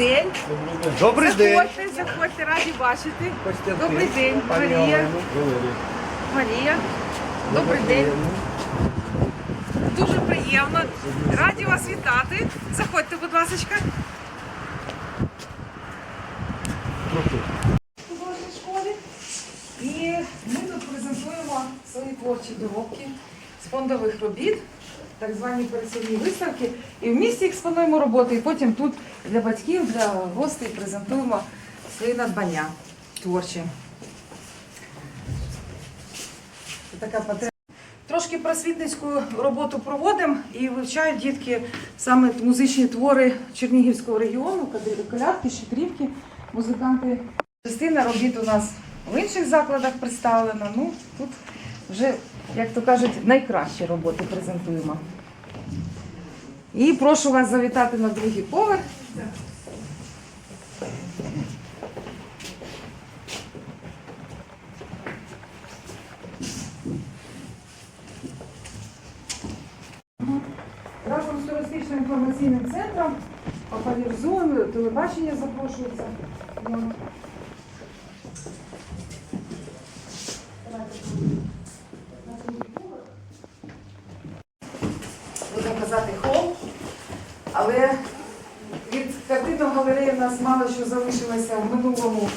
День. Добрий день. Заходьте, заходьте, раді бачити. Добрий день, Марія. Марія. Добрий день. Дуже приємно. Раді вас вітати. Заходьте, будь ласка. Художній школі. І ми тут презентуємо свої творчі доробки з фондових робіт, так звані пересувні виставки. І в місті експонуємо роботи, і потім тут для батьків, для гостей презентуємо свої надбання творчі. Це така потреба. Трошки просвітницьку роботу проводимо і вивчають дітки саме музичні твори Чернігівського регіону, колядки, щедрівки, музиканти. Частина робіт у нас в інших закладах представлена. Ну, тут вже, як то кажуть, найкращі роботи презентуємо. І прошу вас завітати на другий поверх. Разом з туристичним інформаційним центром популяризуємо, телебачення запрошується. От. Будемо казати хол, але від картинної галереї в нас мало що залишилося в минулому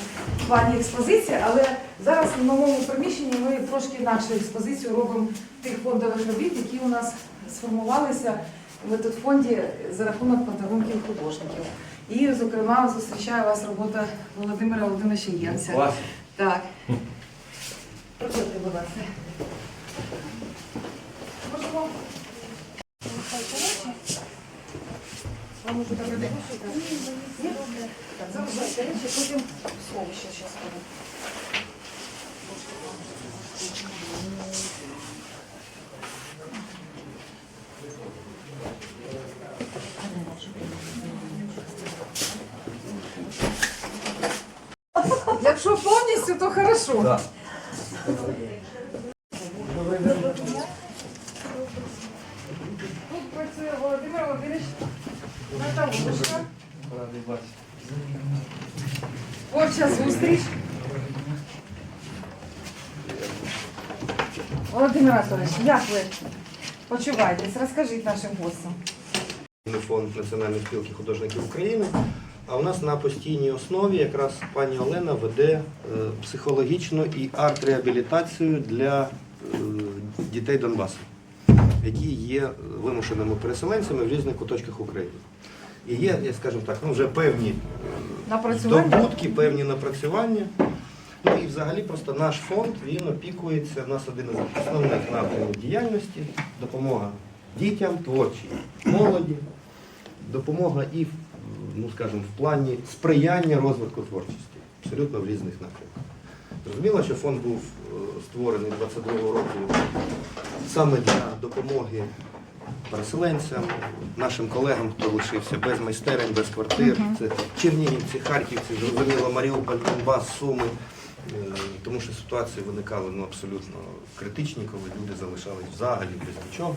плані експозиції, але зараз в новому приміщенні ми трошки інакшу експозицію робимо тих фондових робіт, які у нас сформувалися в тут фонді за рахунок подарунків художників. І, зокрема, зустрічає вас робота Володимира Володимировича Єнця. Так. Проходьте, будь ласка. Можемо. Вам уже так не Ні? Так, залишайте речі, потім сховище зараз ходимо. Якщо повністю, то хорошо. Да. Тут працює Володимир Володимирович Наталушка. Радий бачити. Творча зустріч. Володимир Анатолійович, як ви почуваєтесь? Розкажіть нашим гостям. Фонд Національної спілки художників України. А у нас на постійній основі якраз пані Олена веде е, психологічну і арт-реабілітацію для е, дітей Донбасу, які є вимушеними переселенцями в різних куточках України. І є, я скажімо так, ну вже певні здобутки, певні напрацювання. Ну і взагалі просто наш фонд він опікується. У нас один із основних напрямів діяльності допомога дітям, творчій молоді, допомога і ну скажімо, в плані сприяння розвитку творчості, абсолютно в різних напрямках. Зрозуміло, що фонд був е, створений 22-го року саме для допомоги переселенцям, нашим колегам, хто лишився без майстерень, без квартир. Це Чернігівці, Харківці, зрозуміло, Маріуполь, Донбас, Суми. Е, Тому що ситуації виникали ну, абсолютно критичні, коли люди залишались взагалі без нічого.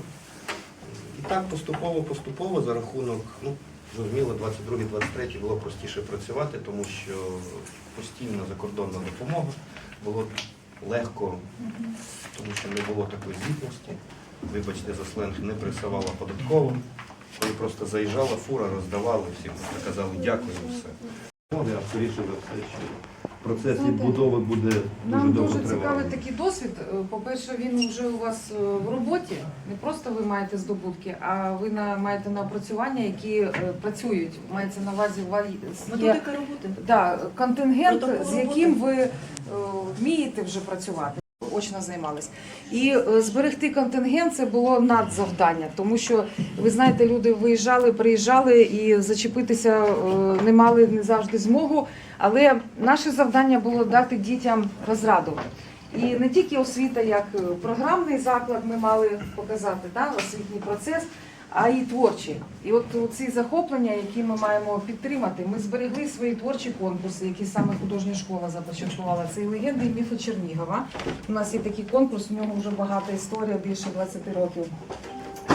І так поступово-поступово за рахунок, ну, зрозуміло, 22-23 було простіше працювати, тому що постійна закордонна допомога було легко, тому що не було такої звітності. Вибачте, за сленг не пресувала податково. Коли просто заїжджала фура, роздавали, всі просто казали дякую все. Вони скоріше все, що процес відбудови буде дуже Нам довго дуже цікавий такий досвід. Е, По-перше, він вже у вас е, в роботі. Не просто ви маєте здобутки, а ви на, маєте напрацювання, які е, працюють. Мається на увазі у вас є Методика роботи. да, контингент, Протокол з роботи. яким ви е, вмієте вже працювати. Очно займалися. І е, зберегти контингент це було надзавдання, тому що ви знаєте, люди виїжджали, приїжджали і зачепитися е, не мали не завжди змогу. Але наше завдання було дати дітям розраду. І не тільки освіта, як е, програмний заклад, ми мали показати да, освітній процес, а й творчі. І от ці захоплення, які ми маємо підтримати, ми зберегли свої творчі конкурси, які саме художня школа започаткувала. Це і легенди і міфи Чернігова. У нас є такий конкурс, у нього вже багата історія, більше 20 років.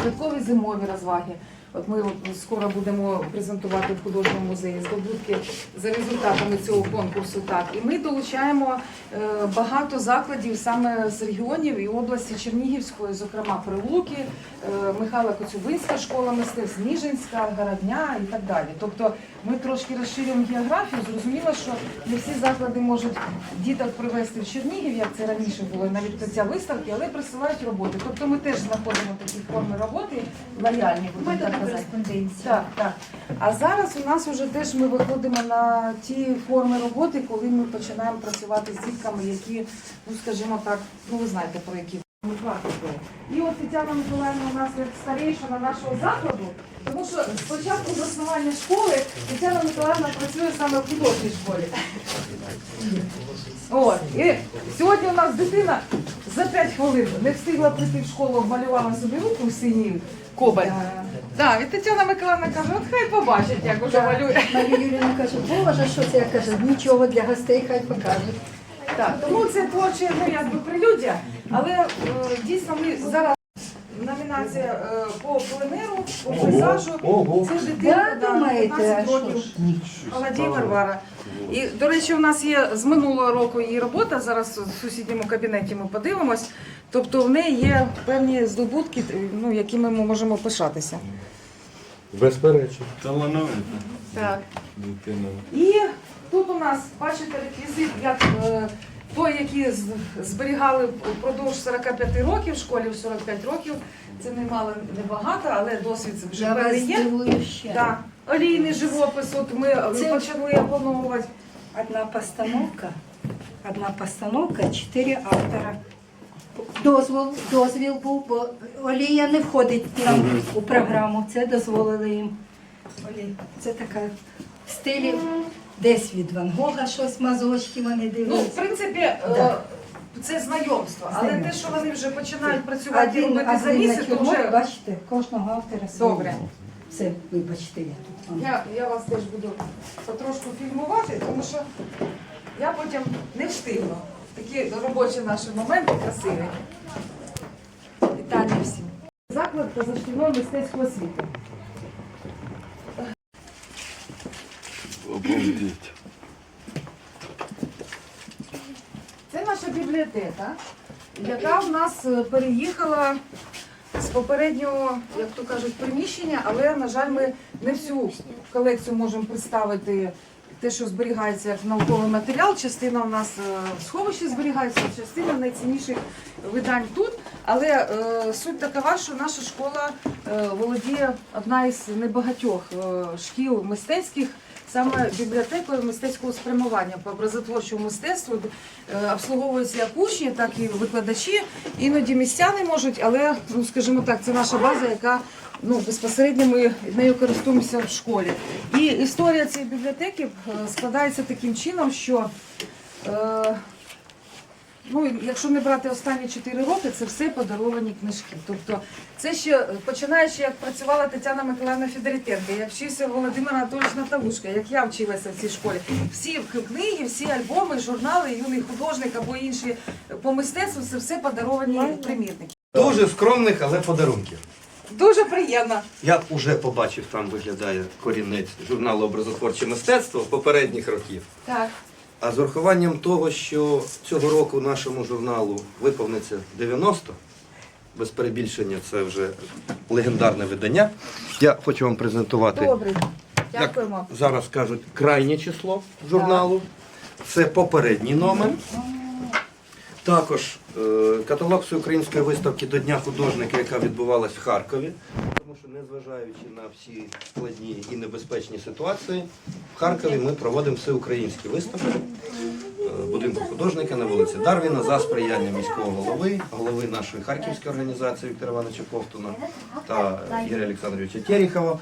Святкові зимові розваги. От ми скоро будемо презентувати в художньому музеї здобутки за результатами цього конкурсу. Так, і ми долучаємо е, багато закладів саме з регіонів і області Чернігівської, зокрема Прилуки, е, Михайла Коцюбинська школа мистецтв, Ніжинська, Городня і так далі. Тобто ми трошки розширюємо географію. Зрозуміло, що не всі заклади можуть діток привезти в Чернігів, як це раніше було, навіть до ця виставки, але присилають роботи. Тобто ми теж знаходимо такі форми роботи лояльні, будемо так казати. Так, так. А зараз у нас вже теж ми виходимо на ті форми роботи, коли ми починаємо працювати з дітками, які, ну скажімо так, ну ви знаєте про які. І от Тетяна Миколаївна у нас як старейшина нашого закладу, тому що спочатку заснування школи Тетяна Миколаївна працює саме в художній школі. От. І сьогодні у нас дитина за 5 хвилин не встигла прийти в школу, обмалювала собі руку в синій кобаль. Так, і Тетяна Миколаївна каже, от хай побачить, як уже малює. Марія Юріївна каже, Боже, що це я кажу, нічого для гостей хай покажуть. Так, тому це творче, ну якби прелюдія, але е, дійсно ми зараз номінація е, по пленеру, по пейзажу. Ого. Це дитина Да, думаєте, 15 років. Молодій Варвара. І, до речі, у нас є з минулого року її робота. Зараз в сусідньому кабінеті ми подивимось. Тобто в неї є певні здобутки, ну, якими ми можемо пишатися. Безперечно. Талановита Так. дитина. І тут у нас, бачите, реквізит, як е, той, з- зберігали впродовж 45 років, в школі в 45 років. Це немало небагато, але досвід вже Я вас є. здивую ще. Так. Олійний живопис, от ми Це- почали опановувати. Одна постановка, одна постановка, чотири автора. Дозвол, дозвіл був, бо Олія не входить нам у програму. Це дозволили їм. Олій. Це така в стилі десь від Ван Гога щось мазочки вони Ну, в принципі, е, Да. це знайомство, але те, Знайомство. що вони вже починають працювати і робити за один місяць, то вже бачите, кожного автора свій. добре. Все, вибачте, я тут вам. Я, я вас теж буду потрошку фільмувати, тому що я потім не встигну. Такі робочі наші моменти красиві. Вітання всім. Заклад позашкільної мистецької освіти. Обалдеть. Це наша бібліотека, яка в нас е, переїхала з попереднього, як то кажуть, приміщення, але, на жаль, ми не всю колекцію можемо представити. Те, що зберігається як науковий матеріал, частина у нас е, в сховищі зберігається, частина найцінніших видань тут. Але е, суть такова, що наша школа е, володіє одна із небагатьох е, шкіл мистецьких, саме бібліотекою мистецького спрямування по образотворчому мистецтву е, обслуговуються як учні, так і викладачі. Іноді містяни можуть, але ну скажімо так, це наша база, яка ну безпосередньо ми нею користуємося в школі. І історія цієї бібліотеки е, складається таким чином, що е, Ну, якщо не брати останні 4 роки, це все подаровані книжки. Тобто, це ще е, починаючи, як працювала Тетяна Миколаївна Федоритенко, як вчився Володимир Анатолійович Наталушка, як я вчилася в цій школі. Всі книги, всі альбоми, журнали, юний художник або інші по мистецтву це все подаровані примірники. Дуже скромних, але подарунків. Дуже приємно. Я вже побачив, там виглядає корінець журналу Образотворче мистецтво попередніх років. Так. А з урахуванням того, що цього року нашому журналу виповниться 90, без перебільшення це вже легендарне видання. Я хочу вам презентувати, Добре. як зараз кажуть, крайнє число журналу. Це попередній номер. Також е, каталог всеукраїнської виставки до Дня художника, яка відбувалась в Харкові. Тому що, незважаючи на всі складні і небезпечні ситуації, в Харкові ми проводимо всеукраїнські виставки будинку художника на вулиці Дарвіна за сприяння міського голови, голови нашої харківської організації Віктора Івановича Ковтуна та Ігоря Олександровича Терехова.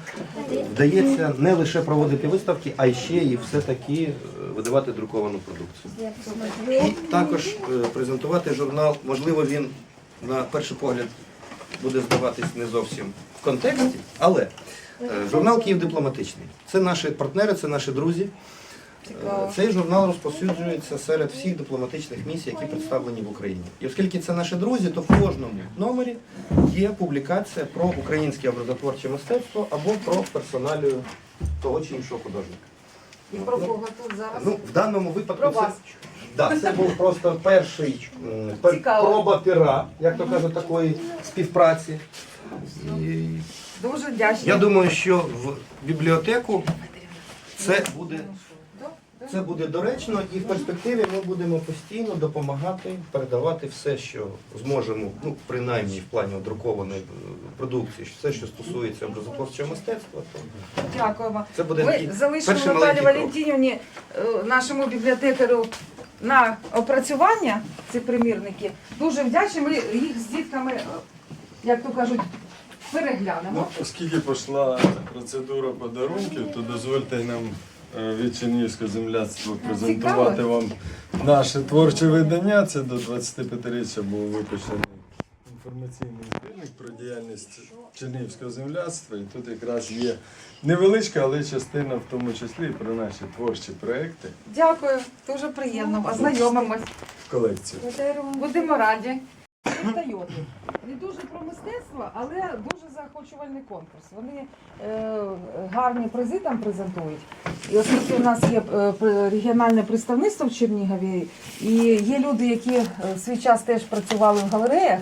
Вдається не лише проводити виставки, а ще і все-таки е, видавати друковану продукцію. І також е, презентувати журнал, можливо, він на перший погляд буде здаватись не зовсім в контексті, але е, журнал Київ дипломатичний. Це наші партнери, це наші друзі. Цікаво. Цей журнал розповсюджується серед всіх дипломатичних місій, які представлені в Україні. І оскільки це наші друзі, то в кожному номері є публікація про українське образотворче мистецтво або про персоналію того чи іншого художника. І про кого тут зараз? Ну, в даному випадку Про це, вас. да, це був просто перший м, пер- Цікаво. проба пера, як то кажуть, такої співпраці. І Дуже вдячна. я думаю, що в бібліотеку це буде. Це буде доречно, і в перспективі ми будемо постійно допомагати передавати все, що зможемо, ну принаймні в плані друкованої е, продукції, все, що стосується образотворчого мистецтва, то Дякуємо. це буде Ми такий залишимо Наталі маленький крок. Валентинівні, е, нашому бібліотекарю, на опрацювання ці примірники. Дуже вдячні. Ми їх з дітками, е, як то кажуть, переглянемо. Ну, оскільки пішла процедура подарунків, то дозвольте нам е, від Чернігівського земляцтва презентувати вам наше творче видання. Це до 25-річчя був випущений інформаційний збірник про діяльність Чернігівського земляцтва. І тут якраз є невеличка, але частина в тому числі і про наші творчі проекти Дякую, дуже приємно. Ознайомимось. в колекцію. Будемо раді. Тойоти. Не дуже про мистецтво, але дуже заохочувальний конкурс. Вони е, гарні призи там презентують. І оскільки у нас є е, регіональне представництво в Чернігові, і є люди, які е, свій час теж працювали в галереях.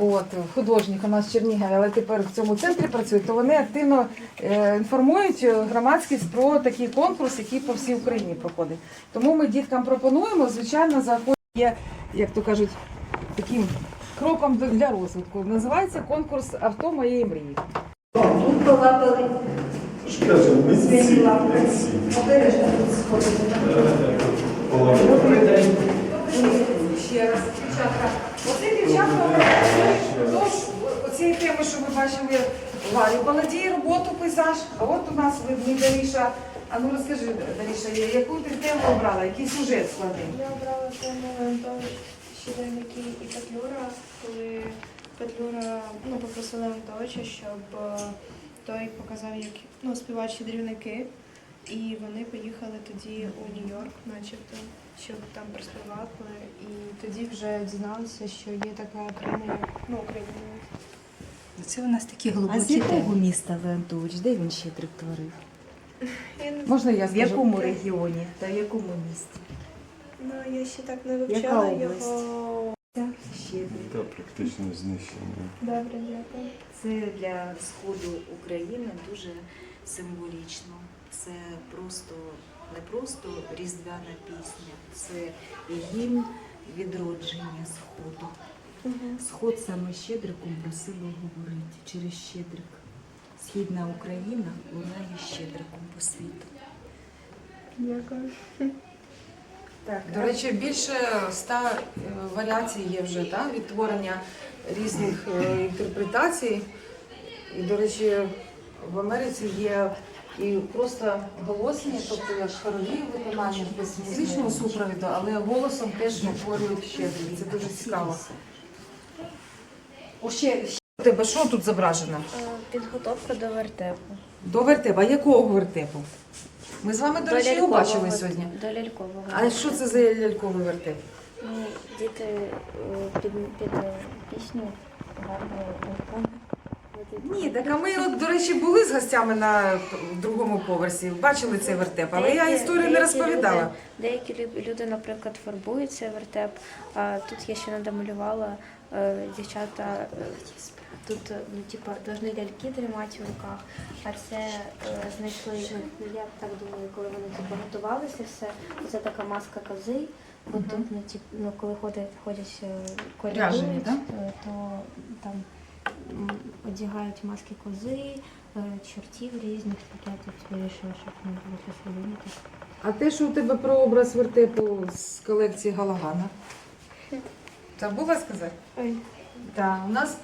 От, художник у нас в Чернігові, але тепер в цьому центрі працюють, то вони активно е, інформують громадськість про такий конкурс, який по всій Україні проходить. Тому ми діткам пропонуємо, звичайно, заохочує, як то кажуть, таким кроком для розвитку. Називається конкурс авто моєї мрії. Тут сходити. Ще раз, дівчатка. Оці дівчатка працюють до цієї теми, що ми бачили Варю Баладій, роботу, пейзаж. А от у нас видно Даріша. А ну розкажи, Даріша, яку ти тему обрала, який сюжет складний? Я обрала тему щоденники і Петлюра, коли Петлюра ну, попросила Леонтовича, щоб е, той показав, як ну, співають щедрівники. І вони поїхали тоді у Нью-Йорк, начебто, щоб там проспівати. І тоді вже дізналися, що є така країна, ну, Україна. Це у нас такі А з якого міста Леонтович? Де він щедрик творив? Можна я В якому регіоні та в якому місті? Ну, я ще так не Яка вивчала область? його. Та практично знищення. Добре, дякую. Це для сходу України дуже символічно. Це просто не просто різдвяна пісня, це гімн відродження сходу. Сход саме щедриком просило говорити через щедрик. Східна Україна лунає щедриком по світу. Дякую. Так, До речі, більше ста е, варіацій є вже та, відтворення різних е, інтерпретацій. І, до речі, в Америці є і просто голосні, тобто як хорові виконання без музичного супровіду, але голосом теж відтворюють щедрі. Це дуже цікаво. О, ще, У тебе що тут зображено? Е, Підготовка до вертепу. До вертепу. А якого вертепу? Ми з вами, до речі, його бачили сьогодні. До лялькового. А що це за ляльковий вертеп? Ну, діти е, під, під е, пісню гарно. Ні, так а ми, от, до речі, були з гостями на другому поверсі, бачили цей вертеп, але я історію не розповідала. Люди, деякі лю- люди, наприклад, фарбують цей вертеп, а тут я ще не домалювала е, дівчата. е, Тут е, ну, типа, должны ляльки тримати в руках, а це е, знайшли, ну я так думаю, коли вони типу, готувалися все, це така маска кози. Бо тут, ну, тип, ну, коли ходять, ходять е, Ряжені, да? е, то там одягають маски кози, е, чортів різних, так я тут вирішила, щоб не було фасоліни. А те, що у тебе про образ вертепу з колекції Галагана. Забула сказати? Ой. Так, у нас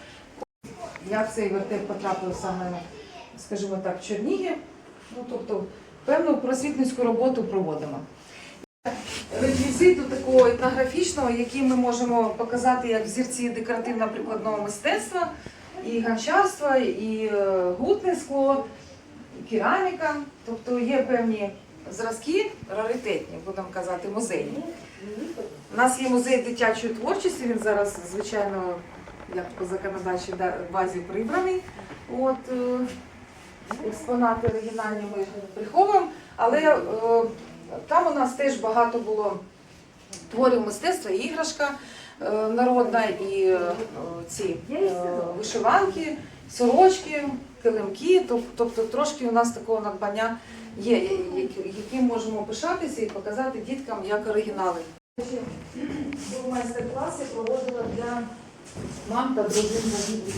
як цей вертеп потрапив саме, скажімо так, в Чернігів. Ну, тобто, певну просвітницьку роботу проводимо. Реквізиту такого етнографічного, який ми можемо показати як взірці декоративно-прикладного мистецтва, і гончарства, і е, гутне скло, і кераміка. Тобто є певні зразки раритетні, будемо казати, музейні. У нас є музей дитячої творчості, він зараз, звичайно, як по законодавчій да- базі прибраний. От, е, експонати оригінальні ми приховуємо, але е, там у нас теж багато було творів мистецтва, іграшка народна, і е, ці е, вишиванки, сорочки, килимки. Тобто трошки у нас такого надбання є, яким можемо пишатися і показати діткам як оригінали. Майстер-клас я проводила для мам та дружин загиблих.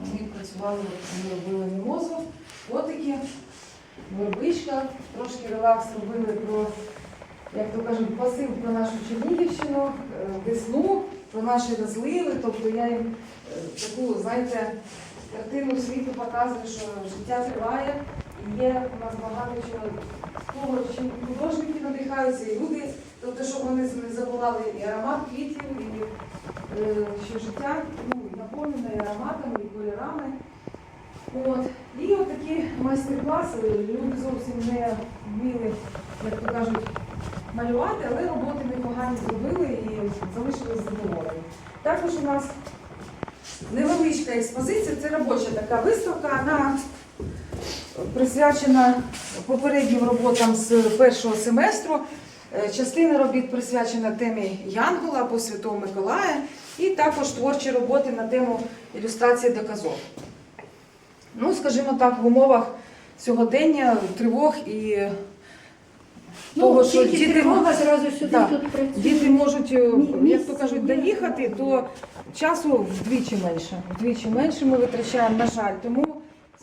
Вони працювали, вони робили мімозу, котики, вербичка, трошки релакс робили про, як то кажуть, посил про нашу Чернігівщину, е, весну, про наші розливи. Тобто я їм е, таку, знаєте, картину світу показую, що життя триває, і є у нас багато чого того, чим і художники надихаються, і люди, тобто, щоб вони не забували і аромат квітів, і е, що життя ну, наповнене і ароматами, і кольорами. От. І от такі майстер-класи, люди зовсім не вміли, як то кажуть, малювати, але роботи непогані зробили і залишились задоволені. Також у нас невеличка експозиція, це робоча така виставка, вона присвячена попереднім роботам з першого семестру. Е, Частина робіт присвячена темі Янгола або Святого Миколая, і також творчі роботи на тему ілюстрації до казок. Ну, скажімо так, в умовах сьогодення, тривог і того, що тільки діти, тривога зразу сюди Да. тут працює. діти можуть, е, як то кажуть, доїхати, то часу вдвічі менше. Вдвічі менше ми витрачаємо, на жаль. Тому,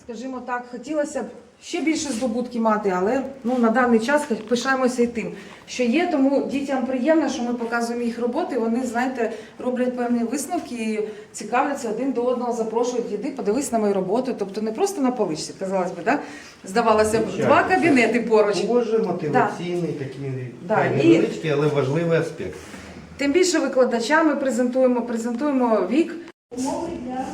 скажімо так, хотілося б ще більше здобутки мати, але ну, на даний час пишаємося і тим, що є, тому дітям приємно, що ми показуємо їх роботи, вони, знаєте, роблять певні висновки і цікавляться один до одного, запрошують, іди, подивись на мою роботу. Тобто не просто на поличці, казалось би, да? здавалося б, Звичайно. два кабінети поруч. Боже, мотиваційний, такий Да, хай і- невеличкий, але важливий аспект. Тим більше викладачами презентуємо, презентуємо вік. Умови для